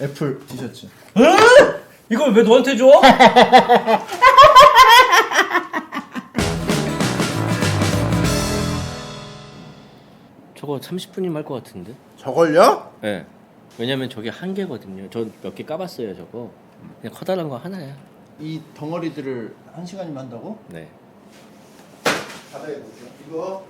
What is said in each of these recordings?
애플 티셔츠. 에? 이걸 왜 너한테 줘? 저거 30분이면 할 것 같은데? 저걸요? 네. 왜냐면 저게 한 개거든요. 저몇개 까봤어요, 저거. 그냥 커다란 거 하나야. 이 덩어리들을 한 시간이면 한다고? 네. 받아야겠죠. 이거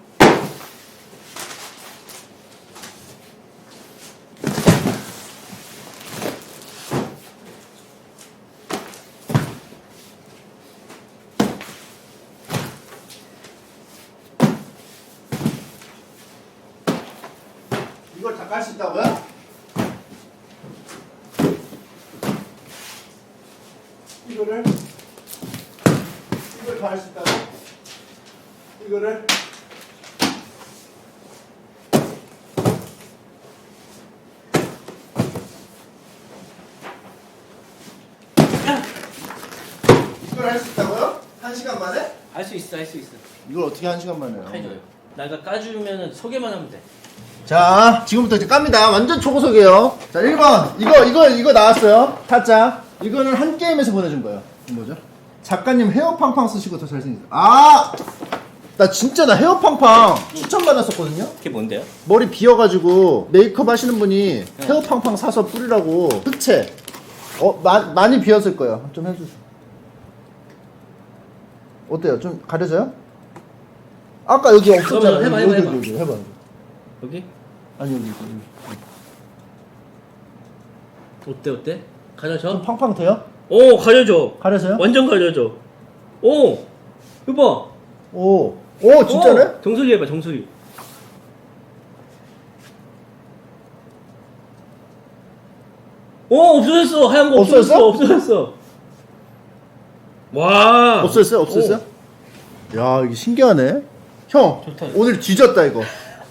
이걸 다 깔 수 있다고요? 이거를 이걸 다 할 수 있다고? 이거를 이걸 할 수 있다고요? 한 시간 만에? 할 수 있어, 할 수 있어. 이걸 어떻게 한 시간 만에 해요? 해줘요. 나가 까주면 소개만 하면 돼. 자, 지금부터 이제 깝니다. 완전 초고속이에요. 자, 1번. 이거, 이거, 이거 나왔어요. 타짜. 이거는 한 게임에서 보내준 거예요. 이거 뭐죠? 작가님 헤어 팡팡 쓰시고 더 잘생겼어요. 아! 나 진짜 나 헤어팡팡 추천받았었거든요? 그게 뭔데요? 머리 비어가지고 메이크업 하시는 분이 헤어팡팡 사서 뿌리라고 흑채. 어, 마, 많이 비었을 거예요. 좀 해주세요. 어때요? 좀 가려져요? 아까 여기 없었잖아요. 그러면 해봐, 여기, 해봐, 여기, 여기, 해봐. 여기? 아니, 여기, 여기. 어때, 어때? 좀 가려져? 팡팡 돼요? 오, 가려져. 가려져요? 완전 가려져. 오! 이거 봐. 오, 오, 진짜네? 오, 정수리 해봐, 정수리. 오, 없어졌어. 하얀 거 없어졌어. 없어졌어? 없어졌어. 와. 없어졌어요? 없어졌어요? 야, 이게 신기하네. 형, 좋다. 오늘 뒤졌다, 이거.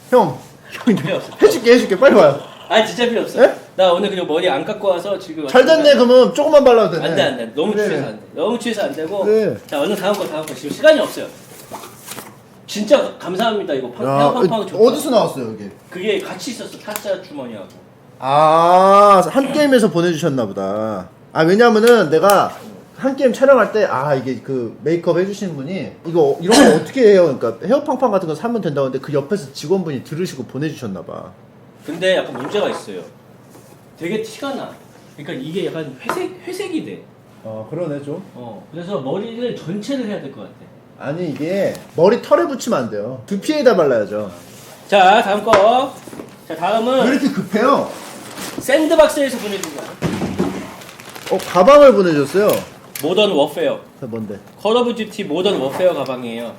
형, 형, 필요 없어. 해줄게, 해줄게. 빨리 와요. 아, 진짜 필요 없어. 에? 나 오늘 그냥 머리 안 깎고 와서 지금. 잘 됐네, 그러면 조금만 발라도 되네. 안 돼, 안 돼. 너무 그래. 취해서 안 돼. 너무 취해서 안 되고. 그래. 자, 얼른 다음 거, 다음 거. 지금 시간이 없어요. 진짜 감사합니다. 이거 팡, 야, 팡팡 좋다. 어디서 나왔어요, 여기? 그게 같이 있었어. 타짜 주머니하고. 아, 한 게임에서 보내주셨나 보다. 아, 왜냐면은 내가 한 게임 촬영할 때, 아, 이게 그 메이크업 해주시는 분이, 이거, 이런 거 어떻게 해요? 그러니까 헤어팡팡 같은 거 사면 된다고 하는데 그 옆에서 직원분이 들으시고 보내주셨나 봐. 근데 약간 문제가 있어요. 되게 티가 나. 그러니까 이게 약간 회색 회색이 돼. 어, 그러네, 좀. 어. 그래서 머리를 전체를 해야 될 것 같아. 아니, 이게 머리 털에 붙이면 안 돼요. 두피에다 발라야죠. 자, 다음 거. 자, 왜 다음은 이렇게 급해요? 샌드박스에서 보내준 거야. 어, 가방을 보내줬어요. 모던 워페어. 그 뭔데? 컬 오브 듀티 모던 워페어 가방이에요.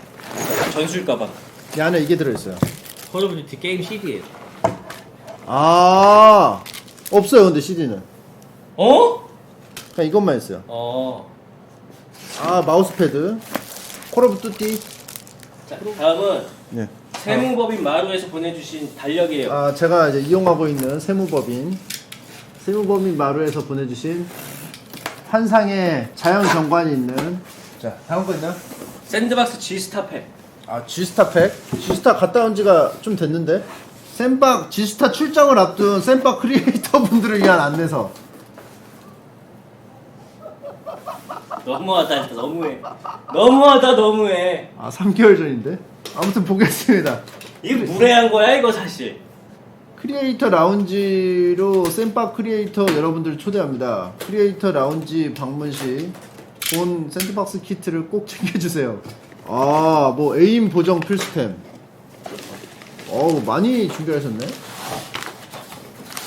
전술 가방. 이 안에 이게 들어있어요. 컬 오브 듀티 게임 CD예요. 아, 없어요, 근데 CD는. 어? 그냥 이것만 있어요. 어. 아, 마우스 패드. 콜오브 뚜띠. 자, 다음은 네. 세무법인 마루에서 보내주신 달력이에요. 아, 제가 이제 이용하고 있는 세무법인. 세무법인 마루에서 보내주신 환상의 자연 경관이 있는. 자, 다음 거 있나요? 샌드박스 G스타 팩. 아, G스타 팩. G스타 갔다 온 지가 좀 됐는데. 쌤박, G스타 출장을 앞둔 쌤박 크리에이터 분들을 위한 안내서. 너무하다, 너무해. 너무하다, 너무해. 아, 3개월 전인데. 아무튼 보겠습니다. 이거 무례한 거야, 이거 사실. 크리에이터 라운지로 쌤박 크리에이터 여러분들 초대합니다. 크리에이터 라운지 방문 시 본 샌드박스 키트를 꼭 챙겨주세요. 아, 뭐 에임 보정 필수템. 어우, 많이 준비하셨네.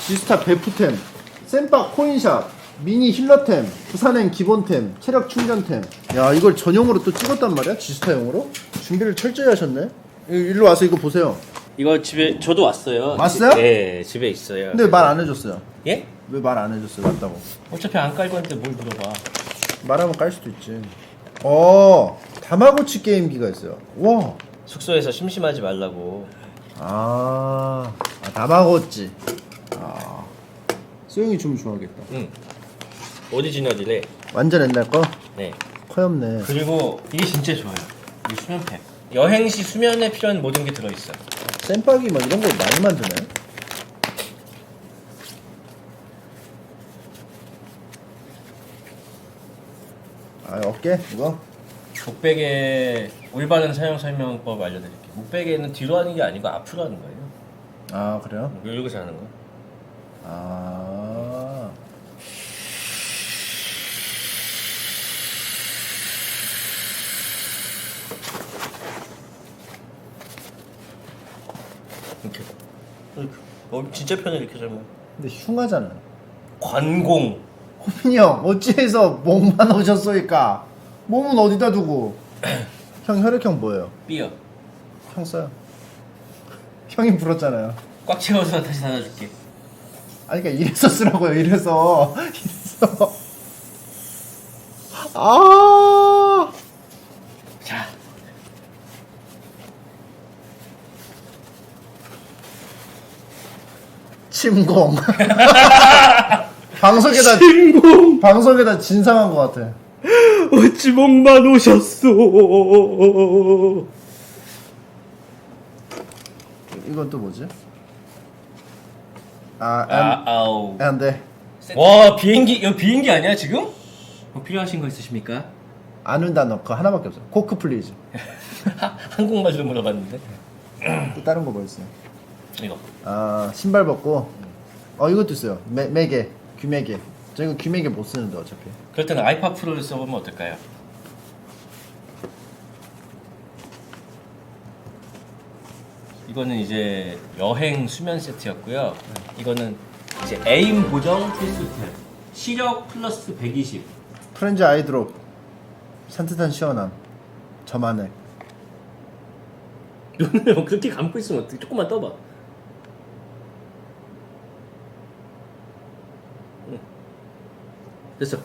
지스타 베프템, 쌤박 코인샵, 미니 힐러템, 부산행 기본템, 체력 충전템. 야, 이걸 전용으로 또 찍었단 말이야? 지스타용으로? 준비를 철저히 하셨네. 이- 일로 와서 이거 보세요. 이거 집에 저도 왔어요. 왔어요? 지- 네, 집에 있어요. 근데 말 안 해줬어요. 예? 왜 말 안 해줬어요? 맞다고. 어차피 안 깔고 있는데 뭘 물어봐. 말하면 깔 수도 있지. 어, 다마고치 게임기가 있어요. 와. 숙소에서 심심하지 말라고. 아, 아 다마고치. 아, 수영이 좀 좋아하겠다. 응. 어디 지너지래? 완전 옛날 거? 네. 커엽네. 그리고 이게 진짜 좋아요. 이 수면팩. 여행 시 수면에 필요한 모든 게 들어있어. 쌤박이 막 이런 거 많이 만드네. 아 어깨 이거? 목베개 올바른 사용 설명법 알려드릴게요. 목베개는 뒤로 하는 게 아니고 앞으로 하는 거예요. 아 그래요? 이렇게 자는 거. 아 이렇게. 어, 진짜 편해 이렇게 잘면. 근데 흉하잖아 관공. 호빈이 형 어찌해서 목만 오셨소이까 몸은 어디다 두고 형 혈액형 뭐예요? 삐어. 형 써요 형이 불었잖아요 꽉 채워서 다시 닫아줄게. 아니 그러니까 이래서 쓰라고요 이래서 이래서 아 침공 방석에다 진공 방석에다 진상한 것 같아 어찌 목만 오셨소. 이건 또 뭐지? 아, 아, 아우. 안, 안 돼. 와 비행기 이거 비행기 아니야 지금? 뭐 필요하신 거 있으십니까? 아는 단어 그 하나밖에 없어. 코크 플리즈. 한국말로 물어봤는데 또 다른 거 뭐 있어요? 이거 아 신발 벗고. 어 이것도 있어요. 매, 매개, 귀매개. 저 이거 귀매개 못 쓰는데 어차피. 그럴 때는 아이파 프로를 써보면 어떨까요? 이거는 이제 여행 수면 세트였고요. 이거는 이제 에임 보정 필수템 시력 플러스 120 프렌즈 아이드롭. 산뜻한 시원함. 저만의. 눈을 그렇게 감고 있으면 어떻게 조금만 떠봐. 됐어.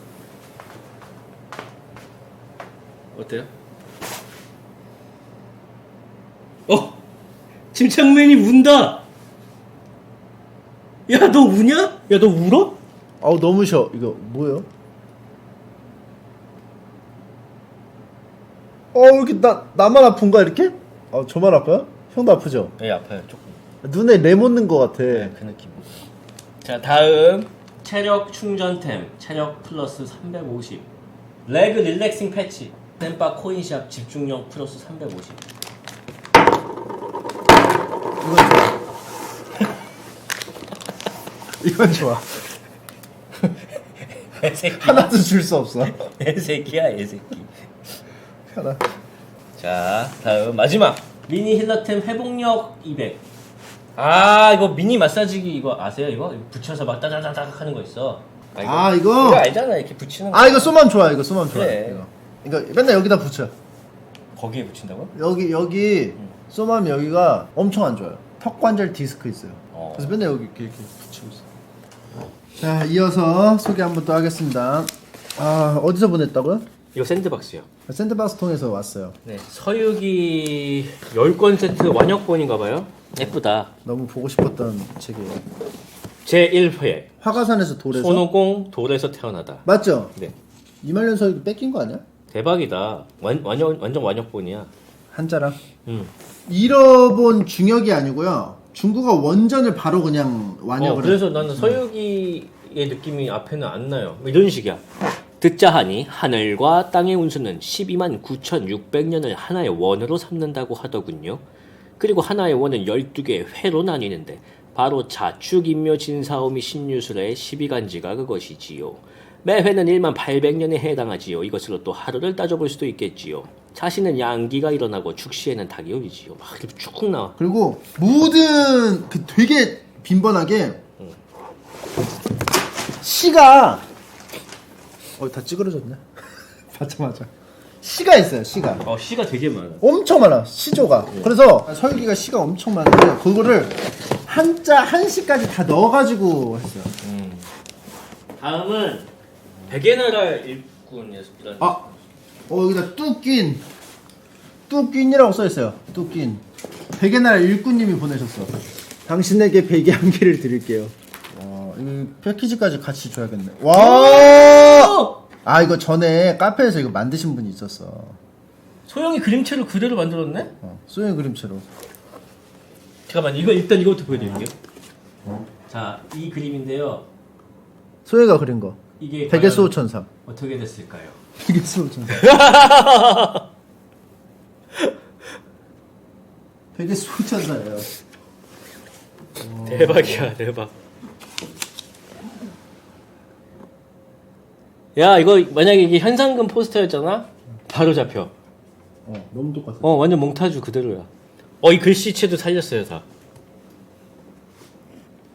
어때요? 어! 침착맨이 운다! 야, 너 우냐? 야, 너 울어? 어우 너무 쉬어. 이거 뭐예요? 어 이렇게 나 나만 아픈가 이렇게? 어 저만 아파요? 형도 아프죠? 네, 아파요, 조금. 눈에 레몬 넣은 것 같아. 네, 그 느낌. 자, 다음 체력 충전템 체력 플러스 350 레그 릴렉싱 패치 템바 코인샵 집중력 플러스 350 이건 좋아. 애새끼 하나도 줄 수 없어. 애새끼야 애새끼. 하나. 자 다음 마지막. 미니 힐러템 회복력 200 아 이거 미니 마사지기 이거 아세요 이거? 이거 붙여서 막 따다다닥 하는 거 있어 아, 이거? 이거 알잖아 이렇게 붙이는 거 아 이거 쏘면 좋아. 이거 쏘면 좋아. 그래. 이거. 이거 맨날 여기다 붙여. 거기에 붙인다고? 여기 여기 쏘면 여기가 엄청 안 좋아요. 턱 관절 디스크 있어요. 어. 그래서 맨날 여기 이렇게, 이렇게 붙이고 있어. 자 이어서 소개 한번 또 하겠습니다. 아 어디서 보냈다고요? 이거 샌드박스요 샌드박스 통해서 왔어요. 네, 서유기 10권 세트 완역본인가 봐요. 예쁘다. 너무 보고 싶었던 책이에요. 제 1회 화가산에서 돌에서 손오공 돌에서 태어나다. 맞죠? 네, 이말년 서유기 뺏긴 거 아니야? 대박이다. 완, 완전, 완전 완역본이야. 한자랑 음. 잃어본 중역이 아니고요. 중국어 원전을 바로 그냥 어, 완역을 그래서 했- 나는 서유기의 느낌이 앞에는 안 나요. 뭐 이런 식이야. 듣자 하니 하늘과 땅의 운수는 12만 9,600년을 하나의 원으로 삼는다고 하더군요. 그리고 하나의 원은 12개의 회로 나뉘는데 바로 자축, 인묘, 진사오미, 신유술의 12간지가 그것이지요. 매 회는 1만 800년에 해당하지요. 이것으로 또 하루를 따져볼 수도 있겠지요. 자신은 양기가 일어나고 축시에는 닭이 오리지요. 막 이렇게 쭉 나와. 그리고 모든 그 되게 빈번하게 시가 어 다 찌그러졌네. 받자마자 시가 있어요. 시가 어, 시가 되게 많아. 엄청 많아. 시조가. 그래서 서유기가 시가 엄청 많은데 그거를 한자 한시까지 다 넣어가지고 했어요. 다음은 백예나라 일꾼이라는 아, 어 여기다 뚜낀 뚜낀이라고 써 있어요. 뚜낀 백예나라 일꾼님이 보내셨어. 당신에게 베개 한 개를 드릴게요. 와, 이거 패키지까지 같이 줘야겠네. 와, 어! 아 이거 전에 카페에서 이거 만드신 분이 있었어. 소영이 그림체를 그대로 만들었네? 어, 소형 그림체로. 잠깐만 이거 일단 이거부터 보여드릴게요 자 이 그림인데요 소혜가 그린 거. 이게 과연 수호천사. 어떻게 됐을까요? 베개 수호천사. 베개 수호천사예요. 대박이야 대박. 야 이거 만약에 이게 현상금 포스터였잖아? 바로 잡혀. 어, 너무 똑같아. 어 완전 몽타주 그대로야. 어 이 글씨체도 살렸어요 다.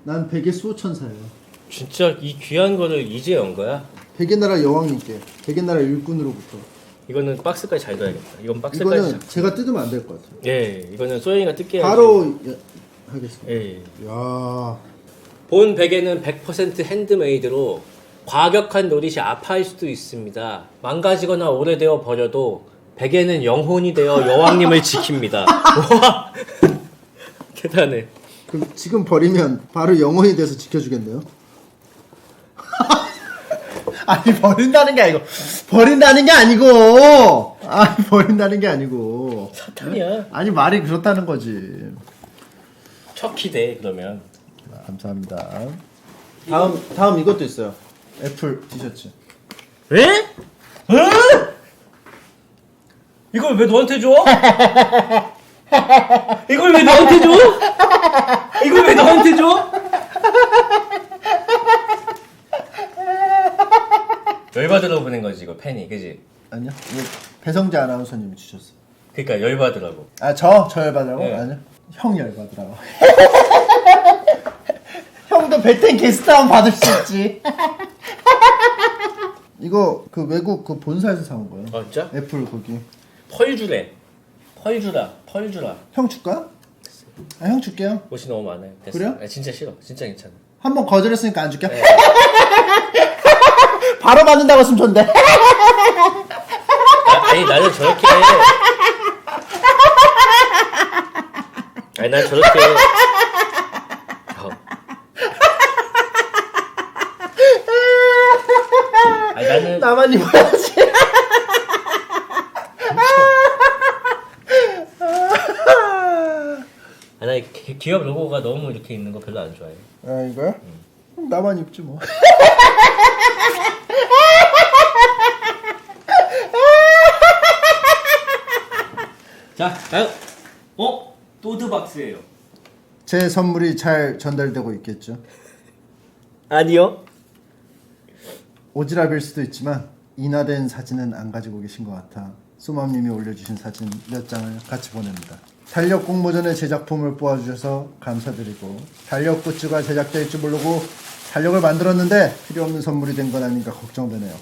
난 베개 수호천사예요. 진짜 이 귀한 거를 이제 연 거야? 베개 나라 여왕님께 베개 나라 일꾼으로부터 이거는 박스까지 잘 둬야겠다. 이건 박스까지. 이거는 잘- 제가 뜯으면 안 될 것 같아요. 예, 이거는 소영이가 뜯게. 바로 예, 하겠습니다. 예. 야, 본 베개는 100% 핸드메이드로 과격한 노릿이 아파할 수도 있습니다. 망가지거나 오래되어 버려도 베개는 영혼이 되어 여왕님을 지킵니다. 와, 대단해. 그럼 지금 버리면 바로 영혼이 돼서 지켜주겠네요. 아니 버린다는 게 아니고 버린다는 게 아니고 아니 버린다는 게 아니고 사탄이야. 아니 말이 그렇다는 거지. 척키돼 그러면. 아, 감사합니다. 다음 다음 이것도 있어요. 애플 티셔츠. 에? 에? 이걸 왜 너한테 줘? 이걸 왜 너한테 줘? 이걸 왜 너한테 줘? 열받으러 보낸 거지 이거 팬이 그지? 아니요. 이거 배성재 아나운서님이 주셨어. 그러니까 열받으라고 아 저 저 열받으라고? 네. 아니요. 형 열받으라고. 형도 베텐 게스트 한번 받을 수 있지. 이거 그 외국 그 본사에서 사온 거예요. 어 진짜? 애플 거기. 펄 주래 펄 주라 펄 주라 형 줄까? 아, 형 줄게요. 옷이 너무 많아요 됐어. 그래요? 아, 진짜 싫어 진짜 괜찮아 한 번 거절했으니까 안 줄게. 네. 바로 받는다고 했으면 좋은데. 아, 아니 나는 저렇게 아니 난 저렇게 어. 아니 나만 입어야지. 아니 나 기- 기업 로고가 너무 이렇게 있는 거 별로 안 좋아해 아 이거요? 그럼 나만 입지 뭐. 자 다음 어? 또드박스예요 제 선물이 잘 전달되고 있겠죠. 아니요 오지랖일 수도 있지만 인화된 사진은 안 가지고 계신 것 같아 소맘님이 올려주신 사진 몇 장을 같이 보냅니다. 달력 공모전에 제작품을 뽑아주셔서 감사드리고 달력 굿즈가 제작될 줄 모르고 달력을 만들었는데 필요 없는 선물이 된 건 아닌가 걱정되네요.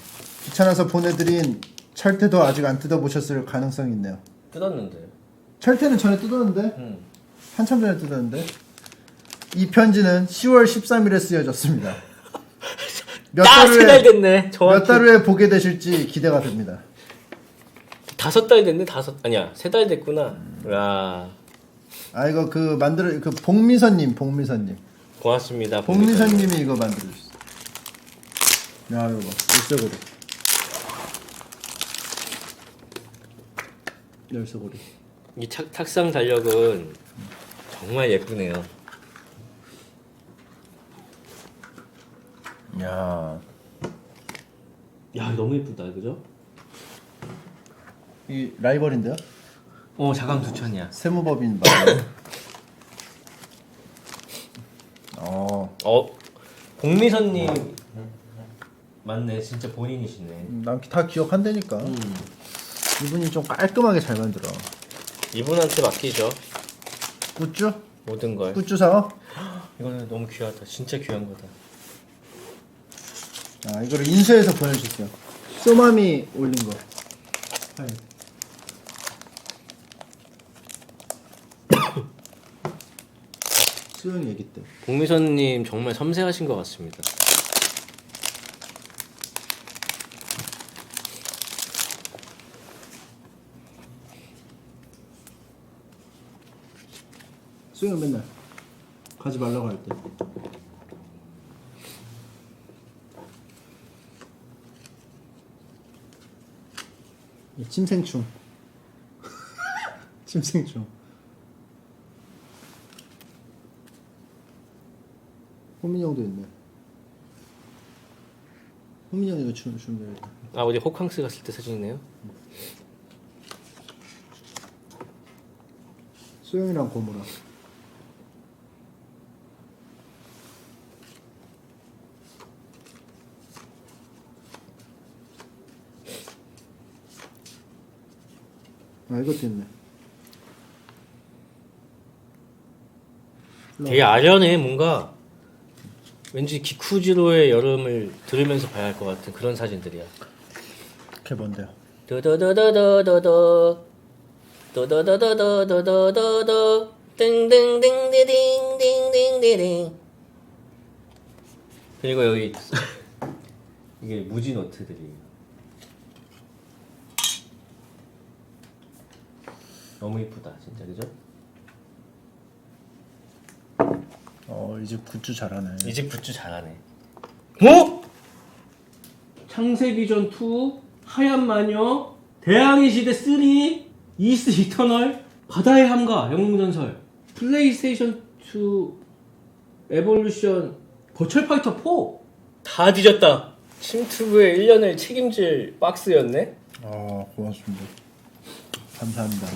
귀찮아서 보내드린 철퇴도 아직 안 뜯어보셨을 가능성이 있네요. 뜯었는데 철퇴는 전에 뜯었는데 음. 한참 전에 뜯었는데 이 편지는 10월 13일에 쓰여졌습니다. 몇달 딱세달 후에 됐네 몇 저한테 달 후에 보게 되실지 기대가 됩니다. 다섯 달 됐네 다섯 아니야 세 달 됐구나 와 아 이거 그 만들어 그 복미선님 복미선님 고맙습니다 복미선님이 이거 만들어 주셨어. 야 이거 봐 열쇠고리. 열쇠고리. 이 탁, 탁상 달력은 정말 예쁘네요. 야. 야 너무 예쁘다 그죠? 이 라이벌인데요? 어 자강 두천이야. 세무법인 맞아요. 어. 어 공미선님 맞네 진짜 본인이시네. 난 다 기억한다니까. 음. 이분이 좀 깔끔하게 잘 만들어. 이분한테 맡기죠 굿즈? 모든 걸. 굿즈 사와? 이거는 너무 귀하다. 진짜 귀한 거다. 아 이거를 인쇄해서 보내주세요. 소맘이 올린 거. 파일. 수영이 얘기 때. 공미선님 정말 섬세하신 것 같습니다. 수영 맨날 가지 말라고 할 때. 침생충. 침생충. 호민이 형도 있네. 호민이 형 이거 주면 되겠다. 아 어디 호캉스 갔을 때 사진이네요. 소영이랑 고무랑. 아 이것도 있네. 되게 아련해 뭔가 왠지 기쿠지로의 여름을 들으면서 봐야 할 것 같은 그런 사진들이야. 그게 뭔데요? 더더더더더더더 더더더더더더더더 띵띵띵띵띵띵띵띵 그리고 여기 이게 무지 노트들이 너무 이쁘다 진짜 그죠? 어 이제 굿즈 잘하네. 이 집 굿즈 잘하네. 어? 창세기전 2, 하얀 마녀, 대항해 시대 3, 이스 이터널, 바다의 함가, 영웅전설, 플레이스테이션 2, 에볼루션, 버츄얼 파이터 4. 다 뒤졌다. 침투부의 1년을 책임질 박스였네. 아 고맙습니다. 감사합니다.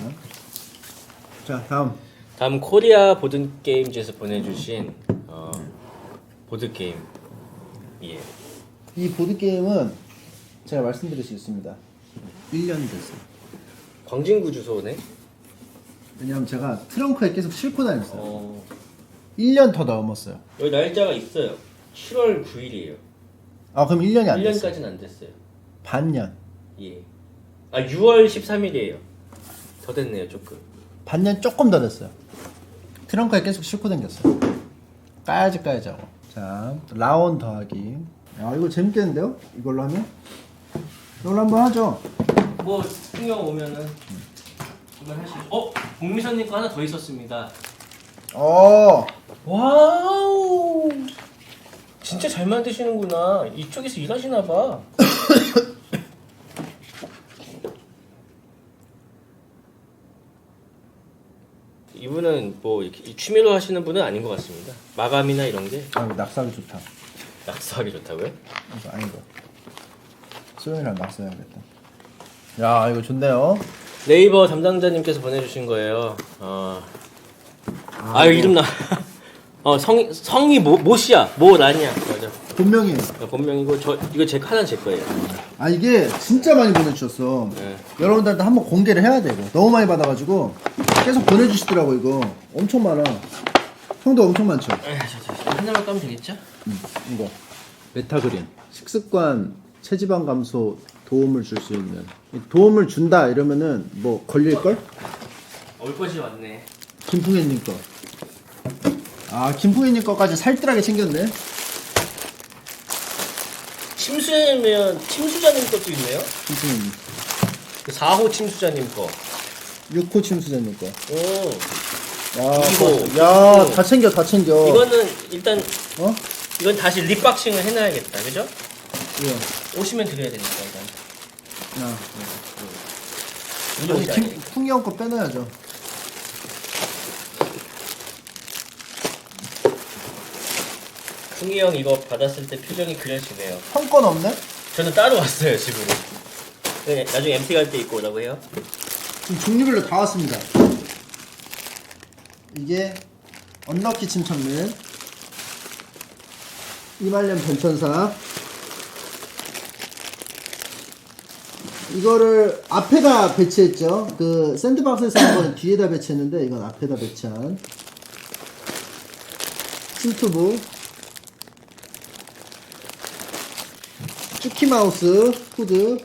자 다음. 다음 코리아 보드 게임즈에서 보내주신 어, 보드 게임. 예. 이 보드 게임은 제가 말씀드릴 수 있습니다. 1년 됐어요. 광진구 주소네. 왜냐면 제가 트렁크에 계속 싣고 다녔어요. 어, 1년 더 넘었어요. 여기 날짜가 있어요. 7월 9일이에요. 아 그럼 1년이 안 됐어요. 1년까지는 안 됐어요. 반년. 예. 아 6월 13일이에요. 더 됐네요 조금. 반년 조금 더 됐어요. 트렁크에 계속 싣고 다녔어요. 까야지 까야지 하고. 자 라온 더하기. 아 이거 재밌겠는데요? 이걸로 하면? 이걸로 한번 하죠. 뭐 풍경 오면은 이걸 하시죠. 어 공미선님 거 하나 더 있었습니다. 어. 와우. 진짜 잘 만드시는구나. 이쪽에서 일하시나 봐. 이분은 뭐 이렇게 취미로 하시는 분은 아닌 것 같습니다. 마감이나 이런 게 아 이거 낙사하기 좋다. 낙서하기 좋다고요? 이거 아닌 거. 소영이랑 낙서해야겠다. 야 이거 좋네요. 네이버 담당자님께서 보내주신 거예요. 어. 아, 유 이름 나. 어 성이 성이 모 모씨야 모라냐 맞아. 본명이. 어, 본명이고 저 이거 제 하나 제 거예요. 아 이게 진짜 많이 보내주셨어. 네. 여러분들한테 한번 공개를 해야 되고 너무 많이 받아가지고 계속 보내주시더라고 이거 엄청 많아. 형도 엄청 많죠. 하나만 까면 되겠죠? 음, 이거 메타그린 식습관 체지방 감소 도움을 줄 수 있는 도움을 준다 이러면은 뭐 걸릴 걸? 올 것이 왔네. 김풍혜님 거. 아 김풍혜님 거까지 살뜰하게 챙겼네. 침수면 침수자님 것도 있네요. 그 4호 침수자님 거. 6호 침수자님 거. 오. 야, 이거, 야, 이거. 다 챙겨, 다 챙겨. 이거는 일단 어? 이건 다시 립박싱을 해놔야겠다, 그죠? 이거. 오시면 드려야 되니까 일단. 야. 아니, 옷이 김, 형거 빼놔야죠. 풍이 형 이거 받았을 때 표정이 그려지네요. 형건 없네? 저는 따로 왔어요 집으로. 네, 나중에 MT 갈 때 입고 오라고 해요. 지금 종류별로 다 왔습니다. 이게 언럭키 침착맨 이말년 변천사 이거를 앞에다 배치했죠. 그 샌드박스에서 한 거는 뒤에다 배치했는데 이건 앞에다 배치한 침투부 쭈키마우스 후드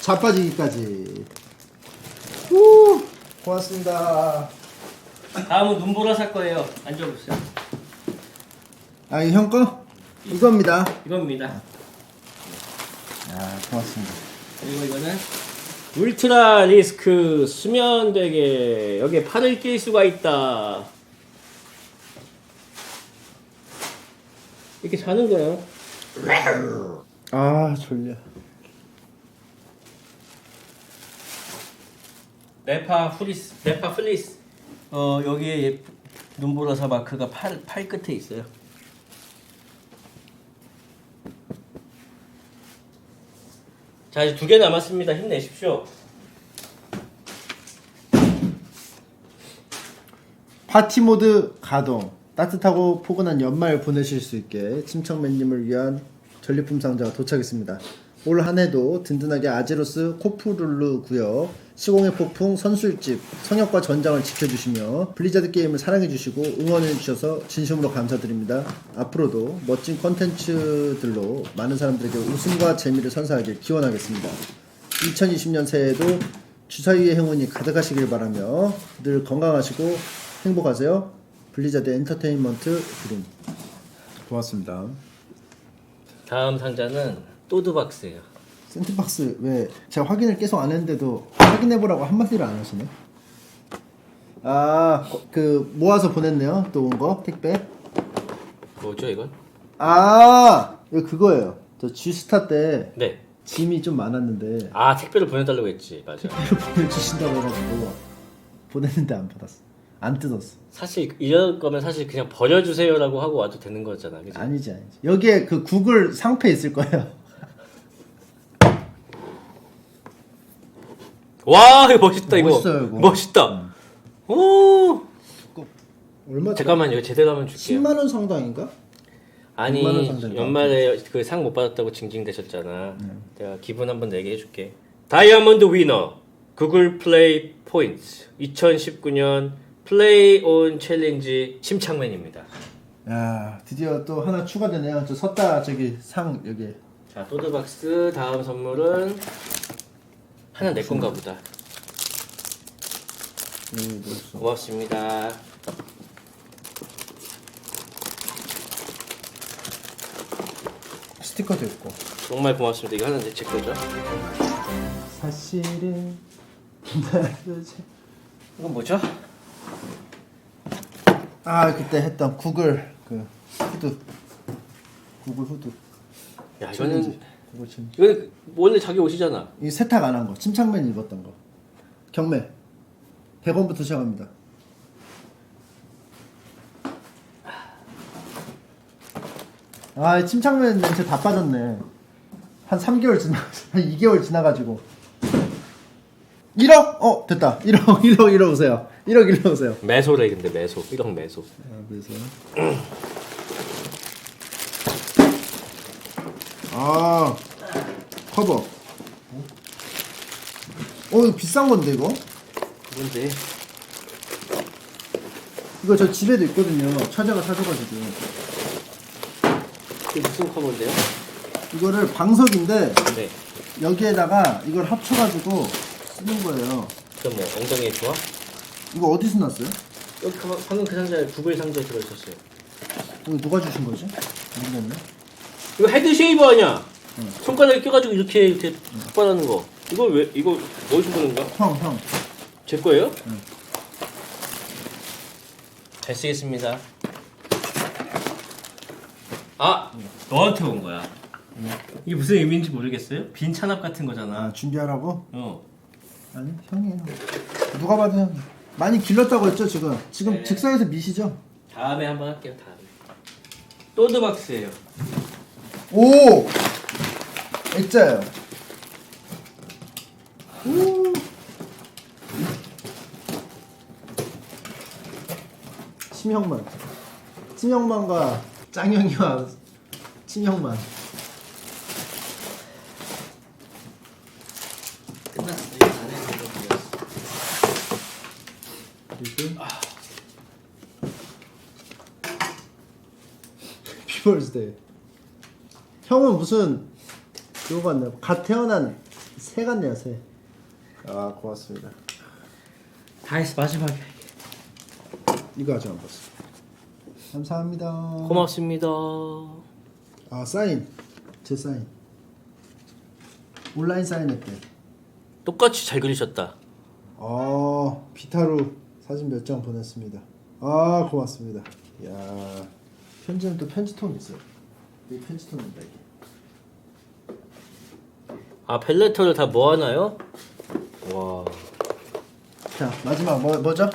자빠지기까지. 후, 고맙습니다. 다음은 눈보라 살 거예요. 앉아보세요. 아, 이 형 거? 이겁니다. 이겁니다. 아, 고맙습니다. 그리고 이거는 울트라 리스크 수면 베개 여기에 팔을 낄 수가 있다. 이렇게 자는 거야. 아 졸려. 네파 후리스, 네파 플리스. 어 여기에 예, 눈보라 사 마크가 팔 팔 끝에 있어요. 자 이제 두 개 남았습니다. 힘내십시오. 파티 모드 가동. 따뜻하고 포근한 연말 보내실 수 있게 침착맨님을 위한 전리품 상자가 도착했습니다. 올 한해도 든든하게 아제로스 코프룰루 구역 시공의 폭풍 선술집 성역과 전장을 지켜주시며 블리자드 게임을 사랑해주시고 응원해주셔서 진심으로 감사드립니다. 앞으로도 멋진 컨텐츠들로 많은 사람들에게 웃음과 재미를 선사하길 기원하겠습니다. 2020년 새해에도 주사위의 행운이 가득하시길 바라며 늘 건강하시고 행복하세요. 블리자드 엔터테인먼트 드림. 고맙습니다. 다음 상자는 또드박스예요. 센트박스 왜 제가 확인을 계속 안 했는데도 확인해 보라고 한마디를 안 하시네. 아, 그 모아서 보냈네요. 또 온 거 택배. 뭐죠 이건? 아, 이거 그거예요. 저 G스타 때 네. 짐이 좀 많았는데 아 택배를 보내달라고 했지 맞아. 이거 보내주신다고 해가지고 보냈는데 안 받았어. 안 뜯었어. 사실 이럴 거면 사실 그냥 버려주세요라고 하고 와도 되는 거잖아, 그지? 아니지 아니지. 여기에 그 구글 상패 있을 거예요. 와 이거 멋있다 이거. 멋있어요, 이거. 멋있다. 오. 얼마? 잠깐만 이거 제대로 하면 줄게요. 10만 원 상당인가? 6만 원 아니? 연말에 그 상 못 받았다고 징징대셨잖아. 네. 내가 기분 한번 내게 해줄게. 다이아몬드 위너 구글 플레이 포인트 2019년 플레이 온 챌린지 침착맨입니다. 야 드디어 또 하나 추가되네요. 저 섰다 저기 상 여기. 자 또드박스 다음 선물은 하나 내 건가 보다. 있어? 고맙습니다. 스티커도 있고. 정말 고맙습니다. 이거 하나 제 거죠? 사실은 이건 뭐죠? 아 그때 했던 구글 그 후드 구글 후드. 야 이거는 구글 침. 이거 원래 자기 옷이잖아. 이 세탁 안 한 거. 침착맨 입었던 거. 경매. 100원부터 시작합니다. 아, 침착맨 냄새 다 빠졌네. 한 3개월 지나, 한 2개월 지나가지고. 1억? 어, 됐다. 1억, 1억, 1억 오세요. 1억, 1억 오세요. 매소래 근데 매소. 1억 매소. 아, 그래서. 아, 커버. 어, 이거 비싼 건데, 이거? 뭔데? 이거 저 집에도 있거든요. 처자가 사줘가지고. 이게 무슨 커버인데요? 이거를 방석인데, 네. 여기에다가 이걸 합쳐가지고 쓰는 거예요. 그럼 뭐 엉덩이에 좋아? 이거 어디서 났어요? 여기 가- 방금 그 상자에 구글 상자에 들어있었어요. 이거 누가 주신 거지? 모르겠네. 이거 헤드 쉐이버 아니야? 손가락에 껴가지고 이렇게 이렇게 삭발하는 거. 이거 왜 이거 어디서 보는 거야? 형, 형. 제 거예요? 잘 쓰겠습니다. 아 너한테 온 거야. 이게 무슨 의미인지 모르겠어요? 빈 찬압 같은 거잖아. 아, 준비하라고? 어. 아니, 형이에요. 누가 봐도 형. 많이 길렀다고 했죠, 지금? 지금 네. 즉석에서 미시죠? 다음에 한번 할게요. 다음에. 또드박스예요. 오! 액자예요. 오! 침형만. 침형만과 짱형이와 침형만. 끝났어. 이거 안 해도 되겠어. 그리고 비버스데이. 형은 무슨 그거 같네요. 갓 태어난 새 같네요, 새. 아, 고맙습니다. 다 했어 마지막에. 이거 아직 안 봤어. 감사합니다. 고맙습니다. 아, 사인. 제 사인. 온라인 사인했대. 똑같이 잘 그리셨다. 아, 비타로 사진 몇 장 보냈습니다. 아, 고맙습니다. 야, 편지는 또 편지통 있어요. 이 편지통입니다 이게. 아 벨레터를 다 모아놔요? 와 자, 마지막 뭐 뭐죠?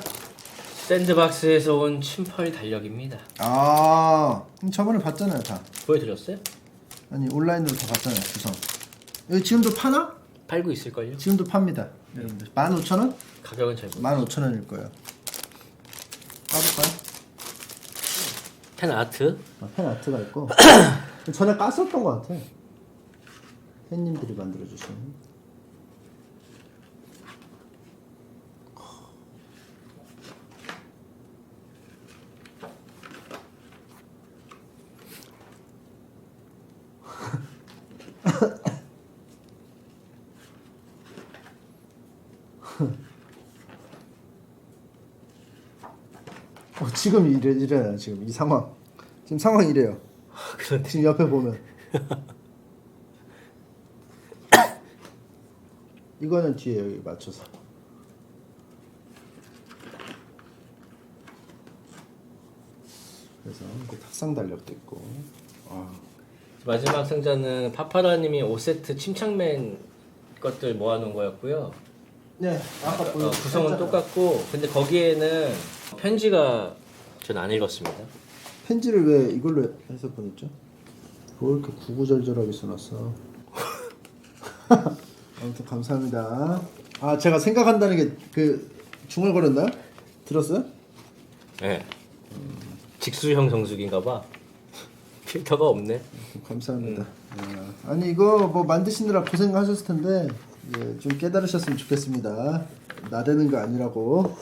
샌드박스에서 온 침펄 달력입니다. 아, 그럼 저번에 봤잖아요, 다. 보여드렸어요? 아니 온라인으로 다 봤잖아요, 구성. 여기 지금도 파나? 팔고 있을걸요? 지금도 팝니다. 여러분들 15,000원? 가격은 잘 모르 15,000원일 거예요. 까볼까요? 펜 아트 아, 펜 아트가 있고 전에 깠었던 것 같아. 팬님들이 만들어주신. 어, 지금 이래 이래요 지금. 이 상황. 지금 상황 이래요. 그런데? 지금 옆에 보면. 이거는 뒤에 여기 맞춰서. 그래서 이렇게 탁상 달력도 있고. 아, 마지막 상자는 파파라님이 5세트 침착맨 것들 모아놓은 거였고요. 네 아까 어, 보여준 구성은 똑같고 근데 거기에는 편지가 전 안 읽었습니다. 편지를 왜 이걸로 해서 보냈죠? 뭐 이렇게 구구절절하게 써놨어 아무튼 감사합니다 아 제가 생각한다는 게 그 중얼거렸나요? 들었어요? 네. 직수형 정수기인가봐. 필터가 없네. 감사합니다. 아, 아니 이거 뭐 만드시느라 고생하셨을 텐데 예, 좀 깨달으셨으면 좋겠습니다. 나대는 거 아니라고.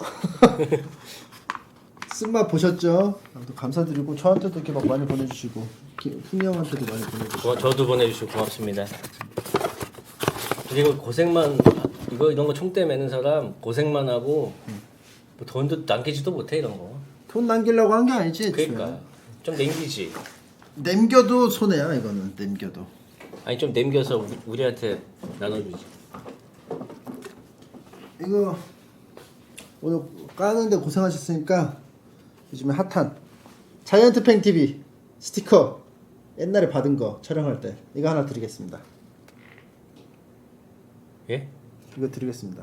쓴맛 보셨죠? 아무튼 감사드리고 저한테도 이렇게 막 많이 보내주시고 기- 풍이 형한테도 많이 보내주시고 고, 저도 보내주시고 고맙습니다. 그리고 고생만 이거 이런 거 총대 매는 사람 고생만 하고 뭐 돈도 남기지도 못해 이런 거. 돈 남기려고 한 게 아니지. 그러니까 좀 남기지. 남겨도 손해야 이거는 남겨도. 아니 좀 남겨서 우리, 우리한테 나눠주지. 이거 오늘 까는데 고생하셨으니까 요즘에 핫한 자이언트 팽 TV 스티커 옛날에 받은 거 촬영할 때 이거 하나 드리겠습니다. 예? 이거 드리겠습니다.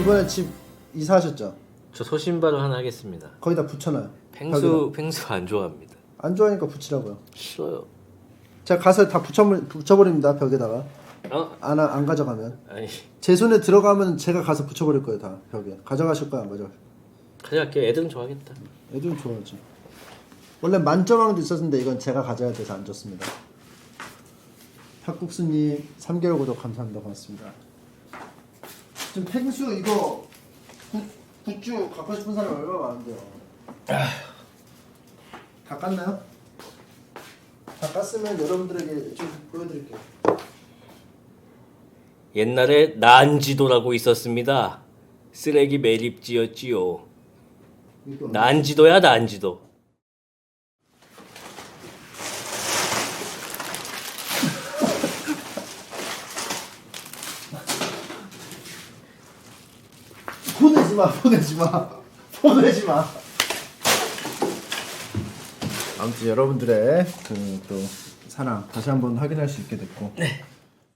이번에 집 이사하셨죠? 저 소신발언 하나 하겠습니다. 거기다 붙여놔요. 벽에다. 펭수 펭수 안 좋아합니다. 안 좋아하니까 붙이라고요. 싫어요. 제가 가서 다 붙여 붙여버립니다 벽에다가 어? 안, 안 가져가면 아니 제 손에 들어가면 제가 가서 붙여버릴 거예요 다 벽에 가져가실 거야 안 가져가? 가져갈게요. 애들은 좋아하겠다. 애들은 좋아하지. 원래 만점왕도 있었는데 이건 제가 가져야 돼서 안 줬습니다. 팥국수님 3개월 구독 감사합니다. 고맙습니다. 지금 펭수 이거 굿, 굿즈 갖고 싶은 사람 얼마나 많은데요? 다 깠나요? 다 깠으면 여러분들에게 좀 보여드릴게요. 옛날에 난지도라고 있었습니다. 쓰레기 매립지였지요. 이거 난지도야 난지도. 보내지 마, 보내지 마, 보내지 마. 아무튼 여러분들의 그 또 사랑 다시 한번 확인할 수 있게 됐고